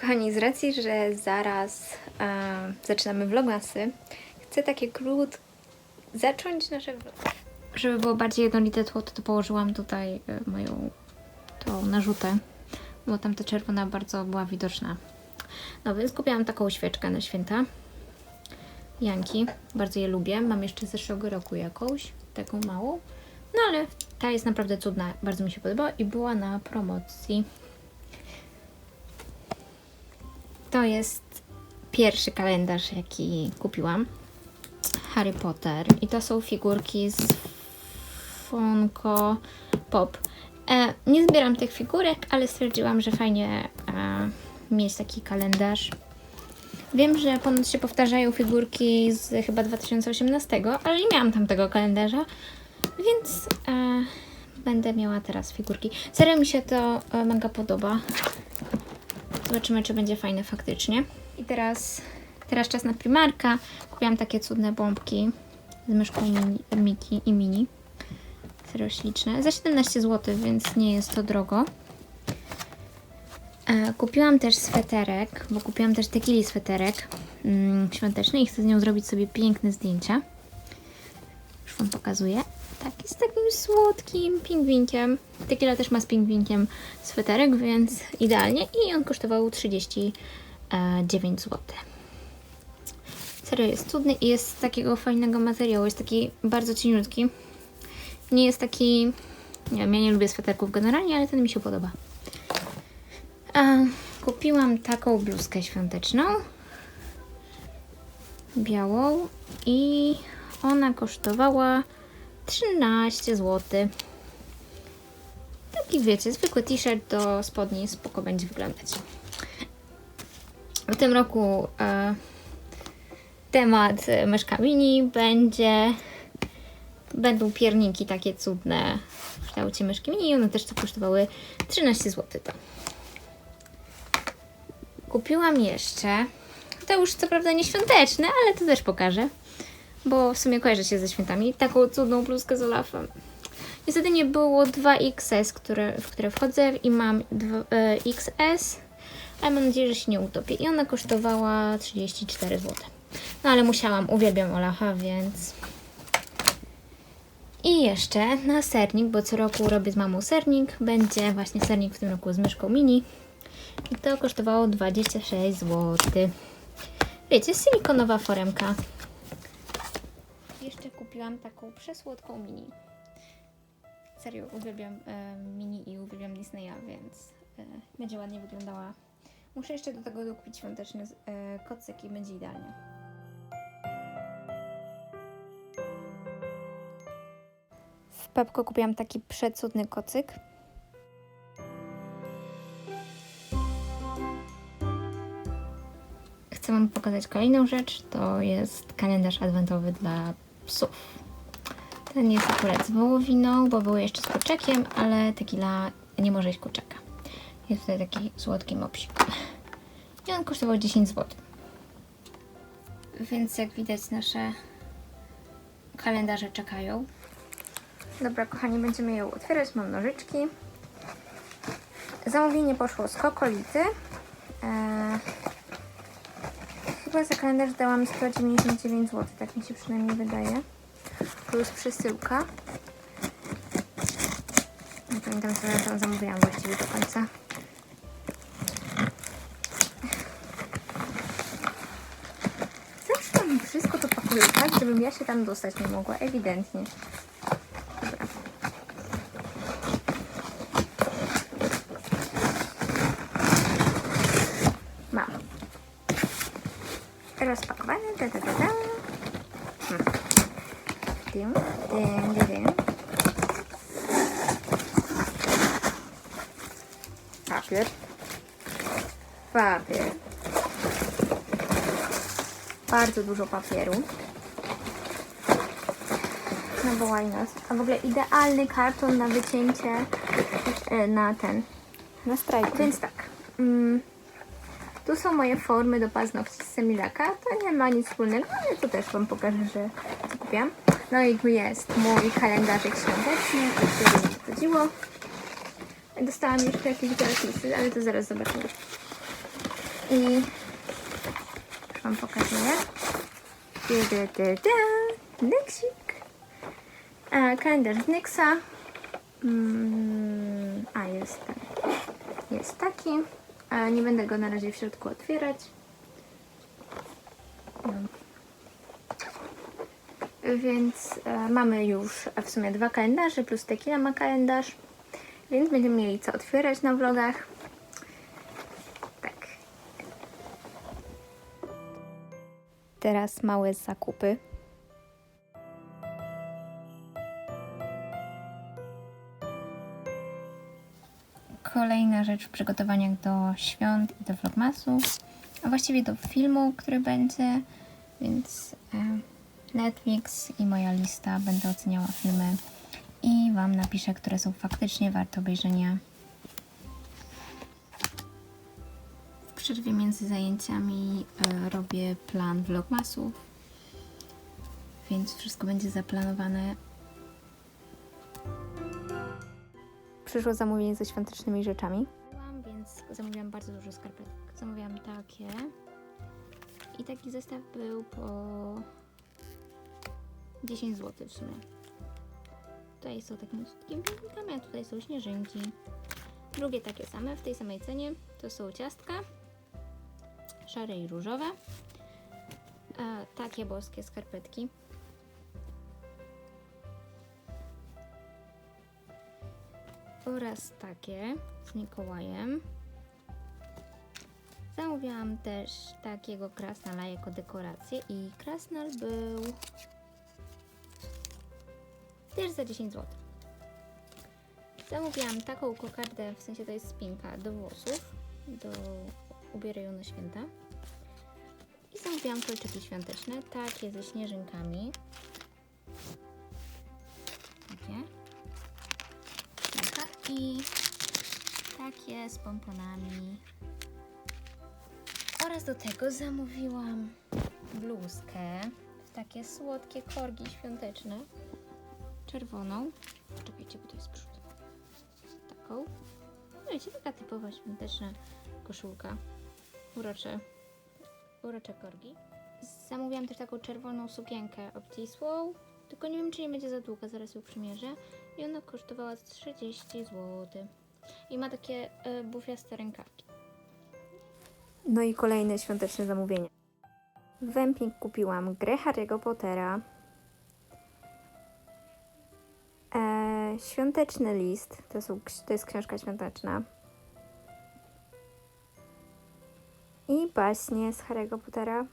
Kochani, z racji, że zaraz e, zaczynamy vlogmasy, chcę takie krót zacząć nasze vlogi. Żeby było bardziej jednolite tło, to, to położyłam tutaj e, moją tą narzutę, bo tam ta czerwona bardzo była widoczna. No więc kupiłam taką świeczkę na święta. Janki, bardzo je lubię. Mam jeszcze z zeszłego roku jakąś, taką małą. No ale ta jest naprawdę cudna, bardzo mi się podoba i była na promocji. To jest pierwszy kalendarz, jaki kupiłam. Harry Potter. I to są figurki z Funko Pop. E, nie zbieram tych figurek, ale stwierdziłam, że fajnie e, mieć taki kalendarz. Wiem, że ponoć się powtarzają figurki z chyba 2018, ale nie miałam tam tego kalendarza, więc e, będę miała teraz figurki. Serio mi się to e, mega podoba. Zobaczymy, czy będzie fajne faktycznie. I teraz, teraz czas na Primarka. Kupiłam takie cudne bombki z myszką mini, Miki i Mini. Serio śliczne. Za 17 zł, więc nie jest to drogo. E, kupiłam też sweterek, bo kupiłam też tequili sweterek mm, świąteczny i chcę z nią zrobić sobie piękne zdjęcia. Już Wam pokazuję. Taki z takim słodkim pingwinkiem. Tequila też ma z pingwinkiem sweterek, więc idealnie. I on kosztował 39 zł. Serio jest cudny i jest z takiego fajnego materiału. Jest taki bardzo cieniutki. Nie jest taki... Nie wiem, ja nie lubię sweterków generalnie, ale ten mi się podoba. A, kupiłam taką bluzkę świąteczną. Białą. I ona kosztowała 13 zł. Taki wiecie, zwykły t-shirt do spodni spoko będzie wyglądać. W tym roku e, temat e, myszka mini będzie będą pierniki takie cudne w kształcie myszki mini one też to kosztowały 13 zł. To. Kupiłam jeszcze, to już co prawda nie świąteczne, ale to też pokażę, bo w sumie kojarzy się ze świętami, taką cudną bluzkę z Olafem. Niestety nie było 2XS, które, w które wchodzę i mam 2, e, XS, ale mam nadzieję, że się nie utopię. I ona kosztowała 34 zł. No ale musiałam, uwielbiam Olafa, więc... I jeszcze na sernik, bo co roku robię z mamą sernik, będzie właśnie sernik w tym roku z myszką mini. I to kosztowało 26 zł. Wiecie, silikonowa foremka. Jeszcze kupiłam taką przesłodką mini. Serio, uwielbiam e, mini i uwielbiam Disneya, więc e, będzie ładnie wyglądała. Muszę jeszcze do tego dokupić świąteczny e, kocyk i będzie idealnie. W Pepko kupiłam taki przecudny kocyk. Chcę Wam pokazać kolejną rzecz. To jest kalendarz adwentowy dla psów. Ten jest akurat z wołowiną, bo był jeszcze z kurczakiem, ale tequila nie może jeść kurczaka. Jest tutaj taki słodki mopsik. I on kosztował 10 zł. Więc jak widać nasze kalendarze czekają. Dobra, kochani, będziemy ją otwierać. Mam nożyczki. Zamówienie poszło z kokolity. Eee, chyba za kalendarz dała mi 199 zł, tak mi się przynajmniej wydaje. Plus przesyłka. Nie pamiętam, co ja tam zamówiłam właściwie do końca. Zawsze mi wszystko to pakuje tak, żebym ja się tam dostać nie mogła, ewidentnie. Rozpakowane, da, da, da, da. Hmm. Dym, dym, dym, dym. Papier. Papier. Bardzo dużo papieru. No bo why not? A w ogóle idealny karton na wycięcie e, na ten, na strajku. Więc tak. Mm, tu są moje formy do paznokci z Semilaka. To nie ma nic wspólnego, ale to też Wam pokażę, że co kupiłam. No i tu jest mój kalendarzyk świąteczny, o który mi chodziło. Dostałam jeszcze jakieś gratisy, ale to zaraz zobaczymy. I już Wam pokazuję. Nyksik. E, kalendarz z Nyxa. Mm, a, jest ten. Jest taki. E, nie będę go na razie w środku otwierać. No. Więc e, mamy już w sumie dwa kalendarze, plus Tequila ma kalendarz. Więc będziemy mieli co otwierać na vlogach. Tak. Teraz małe zakupy. Kolejna rzecz w przygotowaniach do świąt i do vlogmasu, a właściwie do filmu, który będzie, więc e, Netflix i moja lista będę oceniała filmy i Wam napiszę, które są faktycznie warte obejrzenia. W przerwie między zajęciami e, robię plan vlogmasów, więc wszystko będzie zaplanowane. Przyszło zamówienie ze świątecznymi rzeczami. Więc zamówiłam bardzo dużo skarpetek. Zamówiłam takie. I taki zestaw był po 10 zł w sumie. Tutaj są słodkimi pięknikami, a tutaj są śnieżynki. Drugie takie same, w tej samej cenie. To są ciastka. Szare i różowe. E, takie boskie skarpetki. Oraz takie z Mikołajem. Zamówiłam też takiego krasnala jako dekorację i krasnal był też za 10 zł. Zamówiłam taką kokardę, w sensie to jest spinka do włosów, do ubieraju na święta. I zamówiłam kolczyki świąteczne, takie ze śnieżynkami. I takie z pomponami. Oraz do tego zamówiłam bluzkę w takie słodkie korgi świąteczne czerwoną. Czekajcie, bo to jest przód. Taką. No wiecie, taka typowa świąteczna koszulka. Urocze. Urocze korgi. Zamówiłam też taką czerwoną sukienkę obcisłą, tylko nie wiem, czy nie będzie za długa, zaraz ją przymierzę. I ona kosztowała 30 zł. I ma takie y, bufiaste rękawki. No i kolejne świąteczne zamówienie. W kupiłam grę Harry'ego Pottera, E, świąteczny list. To, są, to jest książka świąteczna. I baśnie z Harry'ego Pottera.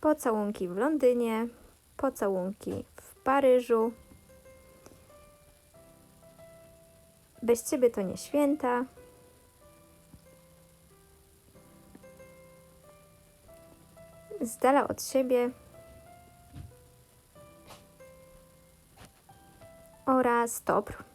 Pocałunki w Londynie. Pocałunki w Paryżu. Bez ciebie to nie święta. Z dala od siebie. oraz Topr.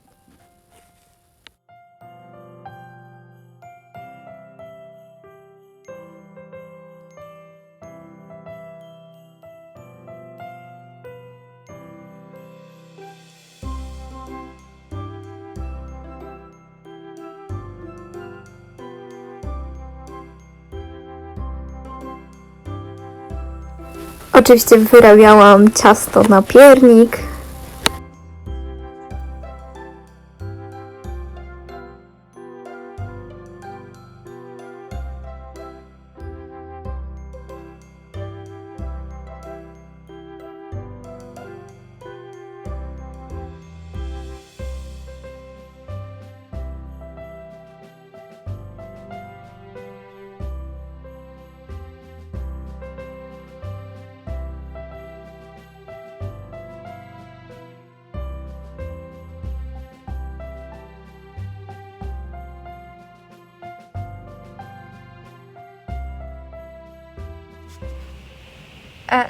Oczywiście wyrabiałam ciasto na piernik.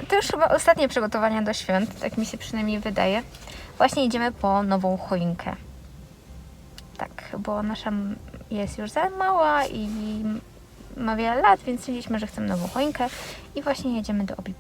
To już chyba ostatnie przygotowania do świąt, tak mi się przynajmniej wydaje. Właśnie idziemy po nową choinkę. Tak, bo nasza jest już za mała i ma wiele lat, więc stwierdziliśmy, że chcemy nową choinkę i właśnie jedziemy do Obi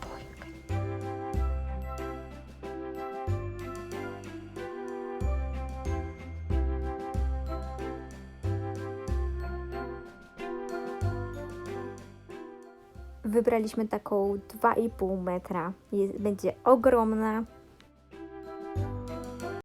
Wybraliśmy taką 2,5 metra. Jest, będzie ogromna.